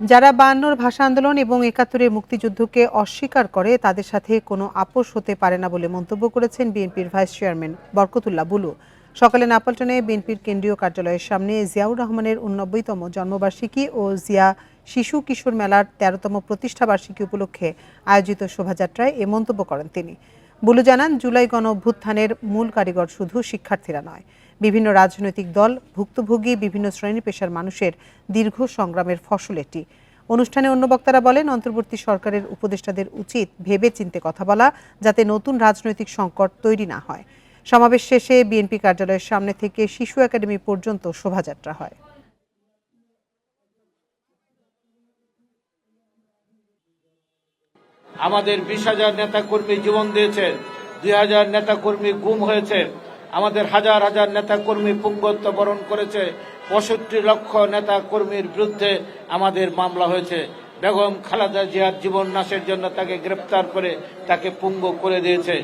যারা বায়ান্নর ভাষা আন্দোলন এবং একাত্তরের মুক্তিযুদ্ধকে অস্বীকার করে, তাদের সাথে কোনো আপোষ হতে পারে না বলে মন্তব্য করেছেন বিএনপির ভাইস চেয়ারম্যান বরকতুল্লাহ বুলু। সকালে নাপাল্টনে বিএনপির কেন্দ্রীয় কার্যালয়ের সামনে জিয়াউর রহমানের উননব্বইতম জন্মবার্ষিকী ও জিয়া শিশু কিশোর মেলার তেরোতম প্রতিষ্ঠাবার্ষিকী উপলক্ষে আয়োজিত শোভাযাত্রায় এ মন্তব্য করেন তিনি। বুলু জানান, জুলাই গণ অভ্যুত্থানের মূল কারিগর শুধু শিক্ষার্থীরা নয়। বিভিন্ন রাজনৈতিক দল, ভুক্তভোগী, বিভিন্ন শ্রেণি পেশার মানুষের দীর্ঘ সংগ্রামের ফসল এটি। অনুষ্ঠানে অন্য বক্তারা বলেন, অন্তর্বর্তী সরকারের উপদেষ্টাদের উচিত ভেবে চিনতে কথা বলা, যাতে নতুন রাজনৈতিক সংকট তৈরি না হয়। সমাবেশ শেষে বিএনপি কার্যালয়ের সামনে থেকে শিশু একাডেমি পর্যন্ত শোভাযাত্রা হয়। আমাদের বিশ হাজার নেতা কর্মী জীবন দিয়েছে দুই হাজার নেতা কর্মী গুম হয়েছে আমাদের হাজার হাজার নেতা কর্মী পুঙ্গত্ব বরণ করেছে। পঁয়ষট্টি লক্ষ নেতা কর্মীর বিরুদ্ধে আমাদের মামলা হয়েছে। বেগম খালেদা জিয়ার জীবন নাশের জন্য তাকে গ্রেপ্তার করে তাকে পুঙ্গ করে দিয়েছে।